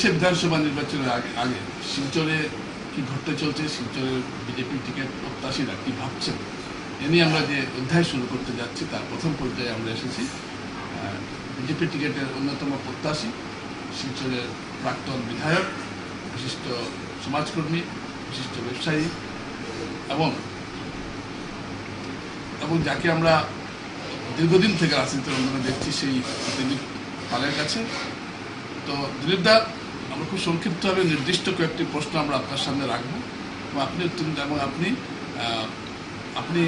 চব্বিশে বিধানসভা নির্বাচনের আগে আগে শিলচরে কি ঘটতে চলছে, শিলচরের বিজেপি টিকিট প্রত্যাশীরা কি ভাবছেন? এ নিয়ে আমরা যে অধ্যায় শুরু করতে যাচ্ছি, তার প্রথম পর্যায়ে আমরা এসেছি। বিজেপি টিকিটের অন্যতম প্রত্যাশী, শিলচরের প্রাক্তন বিধায়ক, বিশিষ্ট সমাজকর্মী, বিশিষ্ট ব্যবসায়ী এবং এবং যাকে আমরা দীর্ঘদিন থেকে রাজনীতি রঙ্গনে দেখছি সেই দিলীপ পালের কাছে। তো দিলীপ দা আমরা খুব সংক্ষিপ্তভাবে নির্দিষ্ট কয়েকটি প্রশ্ন আমরা আপনার সামনে রাখব। এবং আপনি এবং আপনি আপনি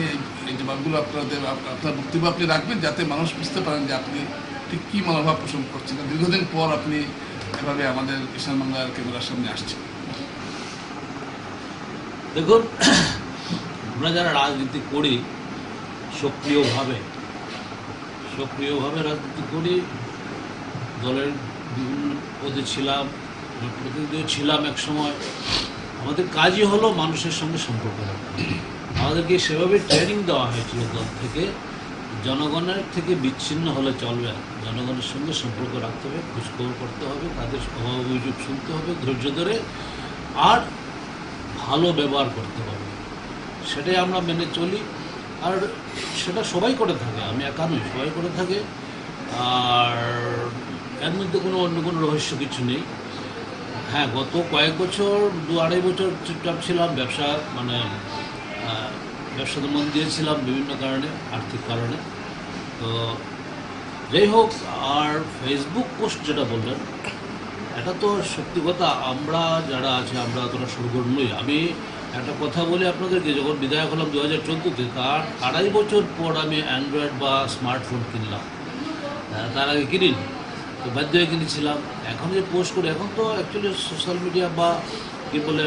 এই জবাবগুলো আপনাদের আপ- আপনার বক্তব্য আপনি রাখবেন যাতে মানুষ বুঝতে পারেন যে আপনি ঠিক কী মনোভাব পোষণ করছেন। দীর্ঘদিন পর আপনি এভাবে আমাদের কিষাণ বাংলার ক্যামেরার সামনে আসছেন। দেখুন, আমরা যারা রাজনীতি করি, সক্রিয়ভাবে সক্রিয়ভাবে রাজনীতি করি, দলের বিভিন্ন পদে ছিলাম প্রতিনিধিও ছিলাম এক সময়। আমাদের কাজই হলো মানুষের সঙ্গে সম্পর্ক আমাদেরকে সেভাবে ট্রেনিং দেওয়া হয়েছিল দল থেকে। জনগণের থেকে বিচ্ছিন্ন হলে চলবে না। জনগণের সঙ্গে সম্পর্ক রাখতে হবে, খোঁজখবর করতে হবে, তাদের অভাব অভিযোগ শুনতে হবে, ধৈর্য ধরে আর ভালো ব্যবহার করতে হবে। সেটাই আমরা মেনে চলি। আর সেটা সবাই করে থাকে, আমি একা নই, সবাই করে থাকে। আর এর মধ্যে কোনো অন্য কোনো রহস্য কিছু নেই। হ্যাঁ গত কয়েক বছর, দু আড়াই বছর চুপচাপ ছিলাম, ব্যবসা মানে ব্যবসাতে মন দিয়েছিলাম বিভিন্ন কারণে, আর্থিক কারণে। তো যাই হোক, আর ফেসবুক পোস্ট যেটা বললেন, এটা তো সত্যি কথা, আমরা যারা আছে, আমরা অতটা সুরগর নই। আমি একটা কথা বলি আপনাদেরকে, যখন বিধায়ক হলাম দু হাজার চোদ্দোতে, তার আড়াই বছর পর আমি অ্যান্ড্রয়েড বা স্মার্টফোন কিনলাম। তার আগে কিনিনি। তো বাধ্য হয়ে কিনেছিলাম। এখন যে পোস্ট করি এখন তো অ্যাকচুয়ালি সোশ্যাল মিডিয়া বা কী বলে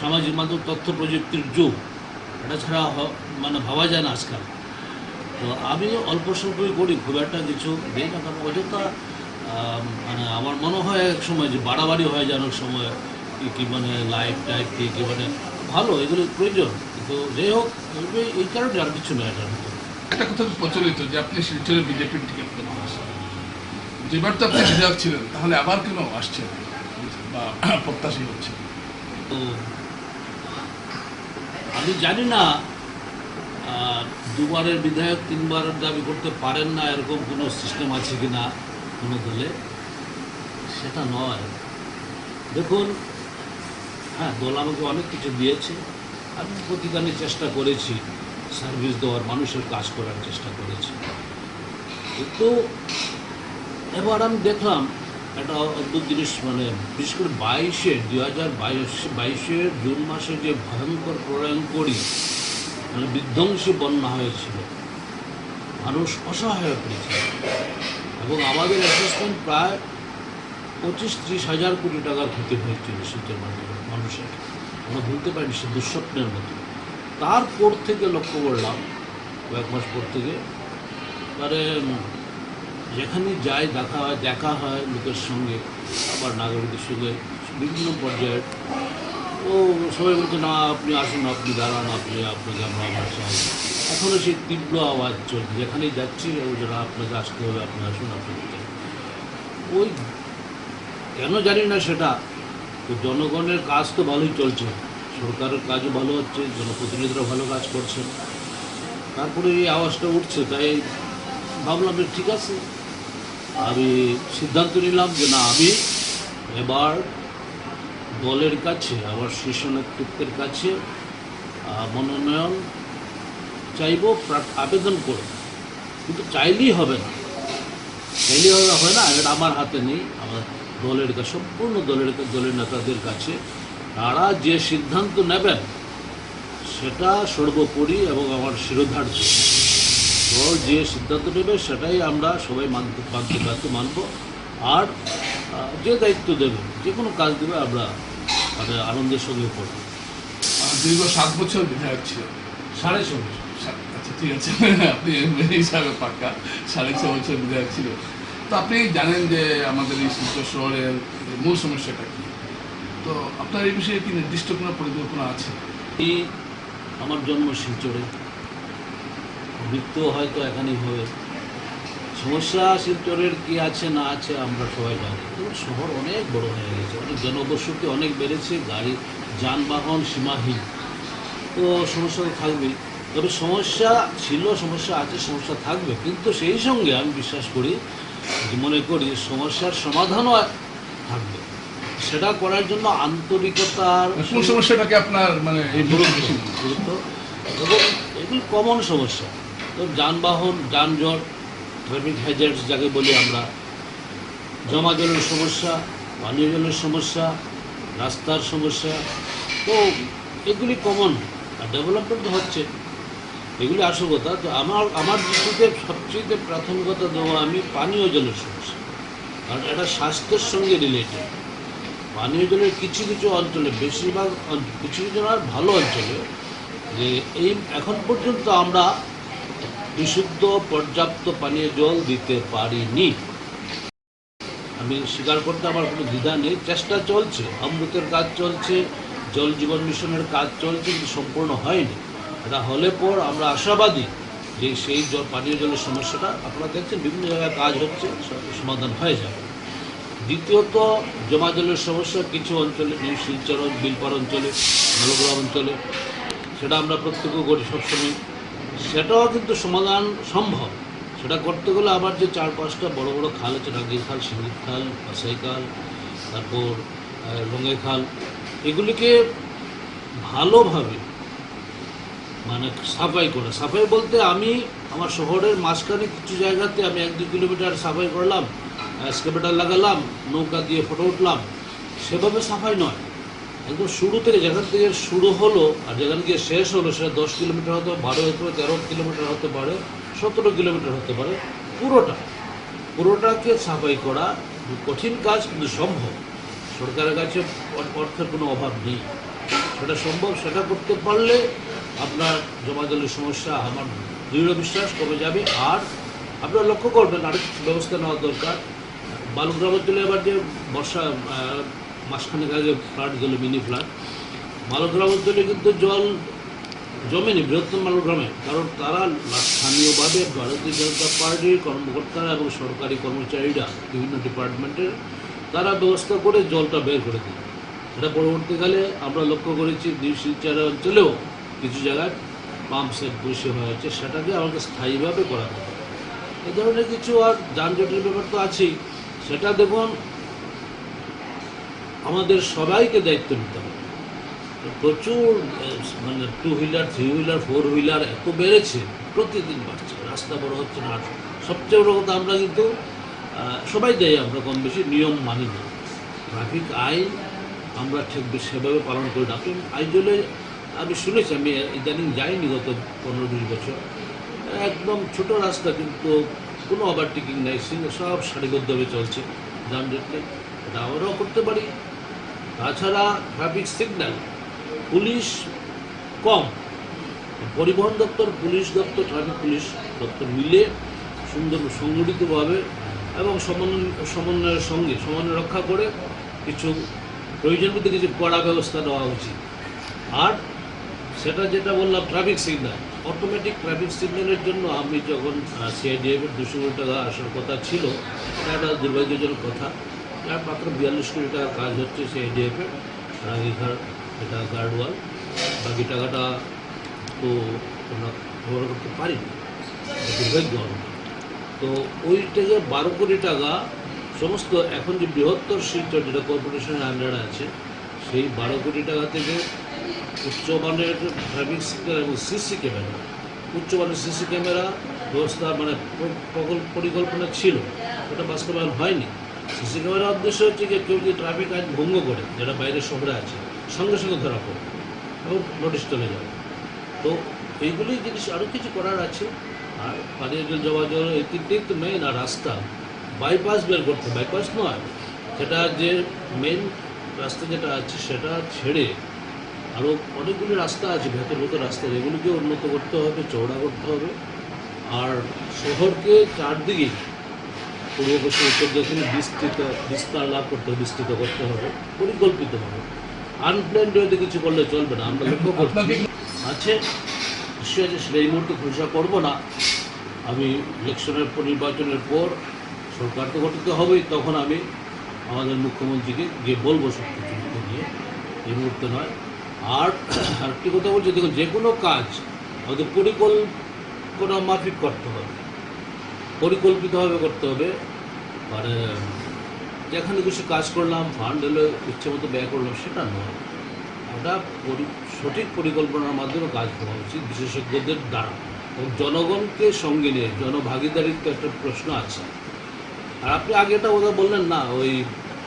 সামাজিক মাধ্যম। তথ্য প্রযুক্তির যুগ। এটা ছাড়া মানে ভাবা যায় না আজকাল। তো আমি অল্প স্বল্পই করি খুব একটা কিছু দিই না কারণ অযথা মানে আমার মনে হয় এক সময় যে বাড়াবাড়ি হয় যেন এক সময় কি কি মানে লাইফ টাইপ কি কি মানে ভালো এগুলো প্রয়োজন। কিন্তু যাই হোক এই- কারণে আর কিছু নয় মধ্যে। একটা কথা প্রচলিত যে আপনি শিলচরে বিজেপির টিকিট প্রত্যাশী যেবার তো আপনি বিধায়ক ছিলেন, তাহলে আবার কেন আসছেন? বা প্রত্যাশী হচ্ছে আমি জানি না দুবারের বিধায়ক তিনবার দাবি করতে পারেন না, এরকম কোনো সিস্টেম আছে কি না কোনো দলে? সেটা নয়। দেখুন হ্যাঁ দল আমাকে অনেক কিছু দিয়েছে। আমি প্রতিদানের চেষ্টা করেছি। সার্ভিস দেওয়ার মানুষের কাজ করার চেষ্টা করেছি। তো এবার আমি দেখলাম একটা অদ্ভুত জিনিস মানে বিশেষ করে বাইশে দু হাজার বাইশ বাইশের জুন মাসে যে ভয়ঙ্কর প্রলয়ঙ্করী মানে বিধ্বংসী বন্যা হয়েছিল, মানুষ অসহায় হয়ে এবং আমাদের অ্যাসেসমেন্ট প্রায় পঁচিশ ত্রিশ হাজার কোটি টাকার ক্ষতি হয়েছিল শীতের মাধ্যমে মানুষের। আমরা ভুলতে পারিনি সে দুঃস্বপ্নের মতো। তারপর থেকে লক্ষ্য করলাম, কয়েক মাস পর থেকে মানে যেখানে যাই দেখা হয় দেখা হয় লোকের সঙ্গে, আবার নাগরিকদের সঙ্গে, বিভিন্ন পর্যায়ে। ও সবাই বলছে, না, আপনি আসুন, আপনি দাঁড়ান, আপনি, আপনাকে আমরা আমার চাই। এখনও সেই তীব্র আওয়াজ চলছে, যেখানেই যাচ্ছি ও না, আপনাকে আসতে হবে, আপনি আসুন আপনাকে চাই ওই, কেন জানি না সেটা জনগণের কাজ তো ভালোই চলছে। সরকারের কাজও ভালো হচ্ছে জনপ্রতিনিধিরা ভালো কাজ করছেন। তারপরে এই আওয়াজটা উঠছে, তাই ভাবলাম যে ঠিক আছে, আমি সিদ্ধান্ত নিলাম যে না, আমি এবার দলের কাছে, আমার শীর্ষ নেতৃত্বের কাছে মনোনয়ন চাইব আবেদন করব। কিন্তু চাইলেই হবে না। চাইলেই হবে না, এটা আমার হাতে নেই। আমার দলের কাছে সম্পূর্ণ দলের দলের নেতাদের কাছে তারা যে সিদ্ধান্ত নেবেন সেটা সর্বোপরি এবং আমার শিরোধার্য। তো যে সিদ্ধান্ত নেবে সেটাই আমরা সবাই মানতে মানতে বাধ্য মানব। আর যে দায়িত্ব দেবে যে কোনো কাজ দেবে আমরা মানে আনন্দের সঙ্গে করব। দীর্ঘ সাত বছর বিধায়ক ছিল সাড়ে চব্বিশ সা- আচ্ছা ঠিক আছে। আপনি হিসাবে পাক্কা সাড়ে ছ বছর বিধায়ক ছিল তো আপনি জানেন যে আমাদের এই শিল্প শহরের মূল সমস্যাটা তো আপনার এই বিষয়ে কি নির্দিষ্ট কোনো পরিকল্পনা আছে? এই আমার জন্ম শিলচরে। মৃত্যু হয়তো এখানেই হবে। সমস্যা শিলচরের কি আছে, না আছে, আমরা সবাই জানি। শহর অনেক বড় হয়ে গেছে। অনেক জনবসতি অনেক বেড়েছে। গাড়ি, যানবাহন সীমাহীন। তো সমস্যা তো থাকবেই। তবে সমস্যা ছিল, সমস্যা আছে, সমস্যা থাকবে। কিন্তু সেই সঙ্গে আমি বিশ্বাস করি মনে করি সমস্যার সমাধানও থাকবে। সেটা করার জন্য আন্তরিকতার কোন সমস্যাটাকে আপনার মানে গুরুত্ব এবং এগুলি কমন সমস্যা। তো যানবাহন যানজট ট্রাফিক হ্যাজার্স যাকে বলি আমরা জমা জলের সমস্যা পানীয় জলের সমস্যা রাস্তার সমস্যা তো এগুলি কমন আর ডেভেলপমেন্ট হচ্ছে। এগুলি আসল কথা। তো আমার আমার দৃষ্টিতে সবচেয়ে প্রাথমিকতা দেবো আমি পানীয় জলের সমস্যা। কারণ এটা স্বাস্থ্যের সঙ্গে রিলেটেড পানীয় জলের কিছু কিছু অঞ্চলে, বেশিরভাগ কিছু কিছু আর ভালো অঞ্চলে, যে এই এখন পর্যন্ত আমরা বিশুদ্ধ পর্যাপ্ত পানীয় জল দিতে পারিনি। আমি স্বীকার করতে আমার কোনো দ্বিধা নেই, চেষ্টা চলছে, অমৃতের কাজ চলছে, জল জীবন মিশনের কাজ চলছে, কিন্তু সম্পূর্ণ হয়নি। এটা হলে পর আমরা আশাবাদী যে সেই জল, পানীয় জলের সমস্যাটা, আপনারা দেখছেন, বিভিন্ন জায়গায় কাজ হচ্ছে, সমাধান হয়ে যাবে। দ্বিতীয়ত জমা জলের সমস্যা, কিছু অঞ্চলে শিলচর বিলপার অঞ্চলে নলগ্রাম অঞ্চলে, সেটা আমরা প্রত্যক্ষ করি সবসময়। সেটাও কিন্তু সমাধান সম্ভব। সেটা করতে গেলে আবার যে চার পাঁচটা বড় বড় খাল আছে রাঙ্গির খাল সিঙ্গির খাল পাসাই খাল, তারপর রঙে খাল, এগুলিকে ভালোভাবে মানে সাফাই করা। সাফাই বলতে আমি আমার শহরের মাঝখানে কিছু জায়গাতে আমি এক দু কিলোমিটার সাফাই করলাম। স্কেপেটার লাগালাম, নৌকা দিয়ে ফটো উঠলাম। সেভাবে সাফাই নয়। একদম শুরু থেকে যেখান থেকে শুরু হলো আর যেখান গিয়ে শেষ হলো, সেটা দশ কিলোমিটার হতে বারো হতে পারে তেরো কিলোমিটার হতে পারে, সতেরো কিলোমিটার হতে পারে, পুরোটা। পুরোটাকে সাফাই করা কঠিন কাজ, কিন্তু সম্ভব। সরকারের কাছে অর্থের কোনো অভাব নেই। সেটা সম্ভব, সেটা করতে পারলে আপনার জমা জলের সমস্যা, আমার দৃঢ় বিশ্বাস কমে যাবে। আর আপনারা লক্ষ্য করবেন আরেক ব্যবস্থা নেওয়া দরকার। বালুগ্রাম অঞ্চলে এবার যে বর্ষা মাসখানেক আগে ফ্লাড গেল, মিনি ফ্লাড বালুগ্রাম অঞ্চলে কিন্তু জল জমেনি, বৃহত্তম বালুগ্রামে কারণ তারা স্থানীয়ভাবে ভারতীয় জনতা পার্টির কর্মকর্তারা এবং সরকারি কর্মচারীরা, বিভিন্ন ডিপার্টমেন্টের, তারা ব্যবস্থা করে জলটা বের করে দিল এটা পরবর্তীকালে আমরা লক্ষ্য করেছি দুই শিলচর অঞ্চলেও কিছু জায়গায় পাম্প সেট বসে হয়েছে, সেটাকে আমাকে স্থায়ীভাবে করা হবে এ ধরনের কিছু আর যানজটের ব্যাপার তো আছেই। সেটা দেখুন, আমাদের সবাইকে দায়িত্ব নিতে হবে। প্রচুর মানে two wheeler three wheeler four wheeler এত বেড়েছে, প্রতিদিন বাড়ছে, রাস্তা বড় হচ্ছে না। সবচেয়ে বড় কথা আমরা কিন্তু সবাই যাই আমরা কম বেশি নিয়ম মানি না। ট্রাফিক আইন, আমরা ঠিক সেভাবে পালন করি না। আপনি আইজলে, আমি শুনেছি, আমি ইদানিং যাইনি গত পনেরো বিশ বছর। একদম ছোট রাস্তা কিন্তু কোনো ওভারটেকিং নাই সিং- সব সারিবদ্ধভাবে চলছে। যানজট নেই এটা আমরাও করতে পারি। তাছাড়া ট্রাফিক সিগন্যাল পুলিশ কম। পরিবহন দপ্তর, পুলিশ দপ্তর ট্রাফিক পুলিশ দপ্তর মিলে সুন্দর সংগঠিতভাবে এবং সমন্বয়, সমন্বয়ের সঙ্গে সমন্বয় রক্ষা করে কিছু প্রয়োজন মধ্যে কিছু কড়া ব্যবস্থা নেওয়া উচিত। আর সেটা যেটা বললাম ট্রাফিক সিগন্যাল অটোমেটিক ট্রাফিক সিগন্যালের জন্য আমি যখন সিআইডিএফ এর দুশো কোটি টাকা আসার কথা ছিল এটা দুর্ভাগ্যজনক কথা। আর মাত্র বিয়াল্লিশ কোটি টাকার কাজ হচ্ছে সিআইডিএফ এর রাগিঘাট এটা গার্ডওয়াল। বাকি টাকাটা তো আমরা ব্যবহার করতে পারিনি দুর্ভাগ্য। তো ওই থেকে বারো কোটি টাকা, সমস্ত এখন যে বৃহত্তর শিল্প যেটা কর্পোরেশনের আন্ডারে আছে, সেই বারো কোটি টাকা থেকে উচ্চমানের ট্রাফিক সিগন্যাল এবং সিসি ক্যামেরা উচ্চমানের সিসি ক্যামেরা ব্যবস্থা মানে প্রকল্প পরিকল্পনা ছিল, ওটা বাস্তবায়ন হয়নি। সিসি ক্যামেরার উদ্দেশ্য হচ্ছে যে কেউ যদি ট্রাফিক আইন ভঙ্গ করে, যেটা বাইরের শহরে আছে, সঙ্গে সঙ্গে ধরা পড়ে এবং নোটিশ চলে যাবে তো এইগুলি জিনিস আরও কিছু করার আছে। আর পানীয় জল জল, এই তিনটেই তো মেন আর রাস্তা। বাইপাস বের করতে বাইপাস নয় সেটা যে মেন রাস্তা যেটা আছে সেটা ছেড়ে আরও অনেকগুলি রাস্তা আছে ভেতর ভেতর রাস্তা এগুলিকে উন্নত করতে হবে চওড়া করতে হবে। আর শহরকে চারদিকে পূর্ব পশ্চিম উত্তর দক্ষিণে বিস্তৃত বিস্তার লাভ করতে হবে বিস্তৃত করতে হবে পরিকল্পিতভাবে। আনপ্ল্যান্ড ওয়েতে কিছু করলে চলবে না আমরা লক্ষ্য করছি। আছে নিশ্চয়ই আছে সেটা এই মুহূর্তে ঘোষণা করব না আমি ইলেকশনের পর নির্বাচনের পর সরকার তো গঠিত হবেই তখন আমি আমাদের মুখ্যমন্ত্রীকে গিয়ে বলব সব কিছু নিয়ে। এই মুহূর্তে নয়। আর আরেকটি কথা বলছি, দেখুন, যে কোনো কাজ আমাদের পরিকল্পনা মাফিক করতে হবে পরিকল্পিতভাবে করতে হবে। মানে যেখানে কিছু কাজ করলাম ফান্ড এলো, ইচ্ছে মতো ব্যয় করলাম, সেটা নয়। ওটা সঠিক পরিকল্পনার মাধ্যমে কাজ করা উচিত, বিশেষজ্ঞদের দ্বারা। এবং জনগণকে সঙ্গে নিয়ে, জনভাগিদারিত্ব একটা প্রশ্ন আছে। আর আপনি আগে একটা কথা বললেন না, ওই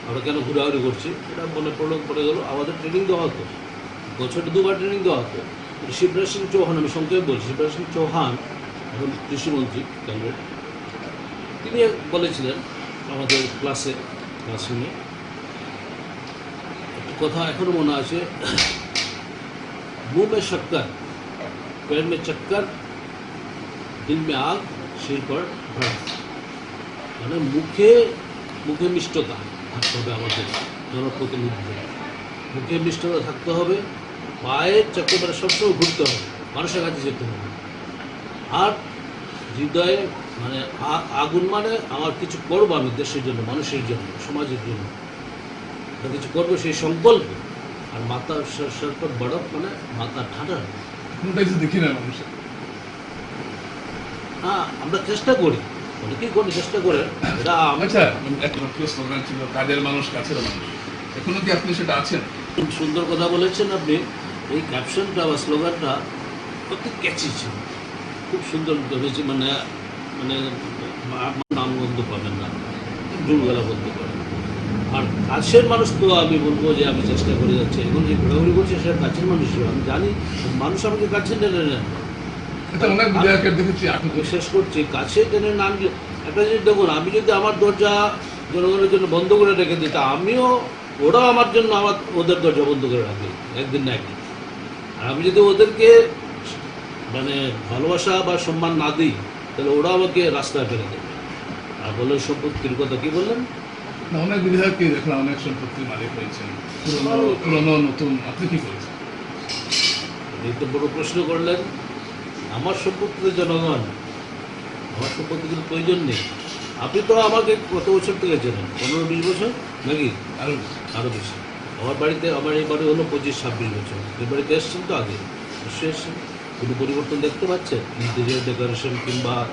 আমরা কেন ঘোরাঘুরি করছি? এটা মনে পড়ল পড়ে গেলো, আমাদের ট্রেনিং দেওয়া হতো। বছরে দুবার ট্রেনিং দেওয়া হতো শিবরাজ সিং চৌহান আমি সংক্ষেপে বলছি শিবরাজ সিং চৌহান এখন কৃষিমন্ত্রী কেন্দ্রের তিনি বলেছিলেন আমাদের ক্লাসে ক্লাসরুমে একটা কথা এখনো মনে আছে मुंह में शक्कर पैर में चक्कर दिल में आग सिर पर ভ্রম মানে মুখে মুখে মিষ্টতা থাকতে হবে আমাদের জনপ্রতিনিধিদের মুখে মিষ্টতা থাকতে হবে পায়ের চক্কর মানে সবসময় ঘুরতে হবে মানুষের কাছে যেতে হবে। আর হৃদয়ে মানে আগুন মানে আমার কিছু করব আমি দেশের জন্য মানুষের জন্য সমাজের জন্য। কিছু করব সেই সংকল্প। আর মাথা সরকার বড় মানে মাথা ঠান্ডা। কোনটাই তো দেখি না মানুষের হ্যাঁ আমরা চেষ্টা করি। অনেকেই করি চেষ্টা করে। এটা আচ্ছা একটা প্রিয় স্লোগান ছিল কাজের মানুষ কাছের মানুষ। এখনও কি আপনি সেটা আছেন? খুব সুন্দর কথা বলেছেন আপনি। এই ক্যাপশনটা বা স্লোগানটা অতি ক্যাচি ছিল। খুব সুন্দর ধরেছে মানে মানে আপনার নাম গন্ধ পাবেন না। জুলগলা বলতে পারেন আর কাছের মানুষ তো আমি বলব যে আমি চেষ্টা করে যাচ্ছি। এখন যে ঘোরাঘুরি করছি সেটা কাছের মানুষ আমি জানি মানুষ আমাকে কাছে টেনে নেন শেষ করছি কাছে টেনে নাম একটা জিনিস দেখুন আমি যদি আমার দরজা জনগণের জন্য বন্ধ করে রেখে দিই তা আমিও ওরাও আমার জন্য আমার ওদের দরজা বন্ধ করে রাখে একদিন না একদিন। আর আমি যদি ওদেরকে মানে ভালোবাসা বা সম্মান না দিই তাহলে ওরা আমাকে রাস্তায় ফেলে দেবে। আর বললেন সম্পত্তির কথা কি বললেন? না, অনেক বিধায়ককে দেখলাম অনেক সম্পত্তির মালিক হয়েছেন। পুরনো নতুন আপনি কি করেছেন এই তো বড় প্রশ্ন করলেন আমার সম্পত্তিতে জনগণ আমার সম্পত্তি কিন্তু প্রয়োজন নেই। আপনি তো আমাকে কত বছর থেকে চেনেন? পনেরো বিশ বছর? নাকি? আরও আরও বেশি। আমার বাড়িতে, আমার এই বাড়ি হলো পঁচিশ, ছাব্বিশ বছর। এই বাড়িতে এসছেন তো আগে। নিশ্চয়ই এসছেন। কোনো পরিবর্তন দেখতে পাচ্ছেন? ইন্টেরিয়ার ডেকোরেশন কিংবা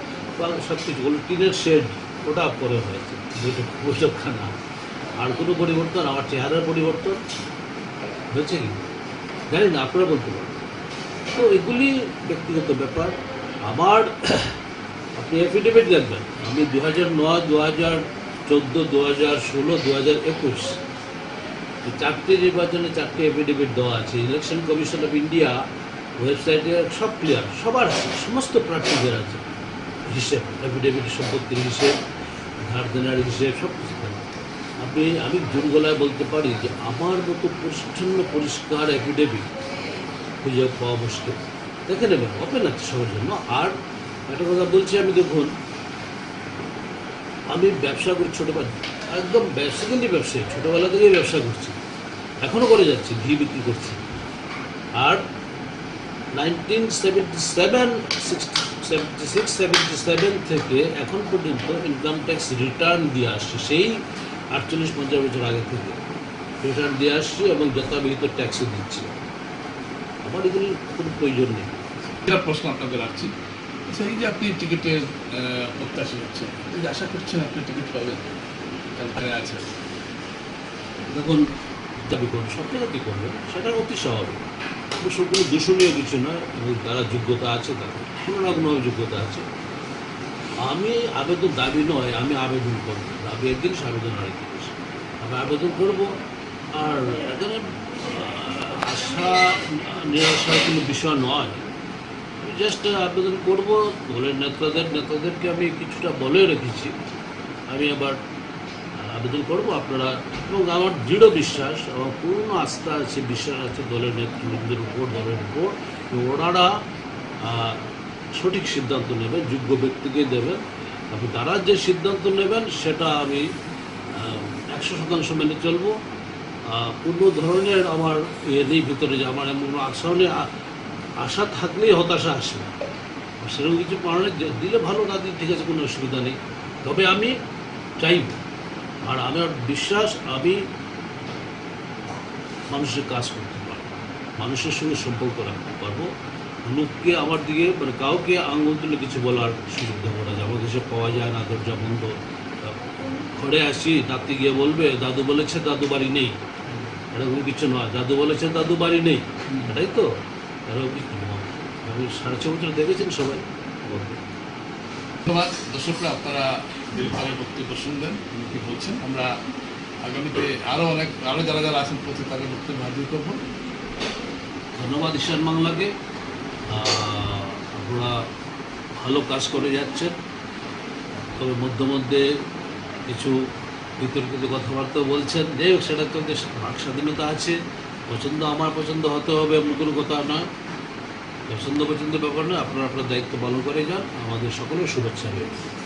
সব কিছু টিনের শেড ওটা পরে হয়েছে। বৈঠক, বৈঠকখানা। আর কোনো পরিবর্তন? আমার চেহারার পরিবর্তন? হয়েছে কি? জানি না, আপনারা বলতে পারেন। তো এগুলি ব্যক্তিগত ব্যাপার। আমার, আপনি এফিডেভিট দেখবেন। আমি দু হাজার নয় দু হাজার চোদ্দ দু হাজার ষোলো দু হাজার একুশ চারটি নির্বাচনে চারটি এফিডেভিট দেওয়া আছে। ইলেকশন কমিশন অফ ইন্ডিয়া ওয়েবসাইটে সব ক্লিয়ার সবার আছে, সমস্ত প্রার্থীদের আছে। হিসেব এফিডেভিট সম্পত্তির হিসেব, ধার দেনার হিসেব, সব কিছু থাকে। আপনি, আমি জোর গলায় বলতে পারি যে আমার মতো পরিচ্ছন্ন, পরিষ্কার এফিডেভিট খুঁজে পাওয়া মুশকিল। দেখে নেবেন ওপেন আছে সবার জন্য। আর একটা কথা বলছি আমি, দেখুন আমি ব্যবসা করি ছোটোবেলা একদম সেকেন্ডারি ব্যবসায়ী। ছোটোবেলা থেকেই ব্যবসা করছি। এখনও করে যাচ্ছি, ঘি বিক্রি করছি। আর nineteen seventy seven seventy six seventy seven থেকে এখন পর্যন্ত ইনকাম ট্যাক্স রিটার্ন দিয়ে আসছি। সেই আটচল্লিশ পঞ্চাশ বছর আগে থেকে রিটার্ন দিয়ে আসছি এবং যথাবিহিত ট্যাক্সও দিচ্ছি। আমার এগুলির কোনো প্রয়োজন নেই। প্রশ্ন আপনাকে রাখছি। আচ্ছা এই যে আপনি টিকিটের প্রত্যাশী হচ্ছেন আশা করছেন আপনি টিকিট পাবেন ক্যাম্পেনে আছে। দেখুন দাবি করুন সব জায়গাতেই করবেন সেটা অতি স্বাভাবিক। অবশ্য কোনো দূষণীয় কিছু নয় এবং যারা যোগ্যতা আছে তাদের কোনো না কোনোভাবে যোগ্যতা আছে। আমি আবেদন দাবি নয়, আমি আবেদন করব। দাবি এক জিনিস আবেদন আরেক জিনিস আমি আবেদন করব, আর এখানে আশা, নিরাশার কোনো বিষয় নয়। জাস্ট আবেদন করব। দলের নেতাদের নেতাদেরকে আমি কিছুটা বলে রেখেছি। আমি আবার আবেদন করব আপনারা। এবং আমার দৃঢ় বিশ্বাস, আমার পূর্ণ আস্থা আছে, বিশ্বাস আছে দলের নেতৃবৃন্দের উপর, দলের উপর। ওনারা সঠিক সিদ্ধান্ত নেবেন, যোগ্য ব্যক্তিকে দেবেন। আপনি তারা যে সিদ্ধান্ত নেবেন, সেটা আমি একশো শতাংশ মেনে চলবো। কোনো ধরনের আমার ইয়ে নেই ভিতরে যে আমার এমন আশা নেই আশা থাকলেই হতাশা আসবে সেরকম কিছু পালনে দিলে ভালো না দিলে ঠিক আছে কোনো অসুবিধা নেই। তবে আমি চাইব। আর আমার বিশ্বাস আমি মানুষের কাজ করতে পারব। মানুষের সঙ্গে সম্পর্ক রাখতে পারব। লোককে আমার দিকে মানে কাউকে আঙুল তুলে কিছু বলার সুযোগ দেবো না। যেমন কিছু পাওয়া যায় না দরজা বন্ধ। ঘরে আসি নাতি গিয়ে বলবে দাদু বলেছে দাদু বাড়ি নেই। এরকম কিছু নয়। দাদু বলেছে দাদু বাড়ি নেই। এটাই তো। কিছু নয় আমি সাড়ে ছ বছর দেখেছেন সবাই। ধন্যবাদ। দর্শকরা আপনারা দিলীপের বক্তব্য শুনলেন কি বলছেন? আমরা আগামীতে আরও অনেক আরও যারা যারা আছেন প্রতি তাদের বক্তব্য হাজির করব। ধন্যবাদ ঈশান বাংলাকে। আপনারা ভালো কাজ করে যাচ্ছেন। তবে মধ্যে মধ্যে কিছু বিতর্কিত কথাবার্তা বলছেন। যাই হোক সেটা তো দেশ বাক স্বাধীনতা আছে। পছন্দ, আমার পছন্দ হতে হবে এমন কোনো কথা নয়। পছন্দ পছন্দের ব্যাপার নয়, আপনারা আপনার দায়িত্ব পালন করে যান। আমাদের সকলের শুভেচ্ছা রয়েছে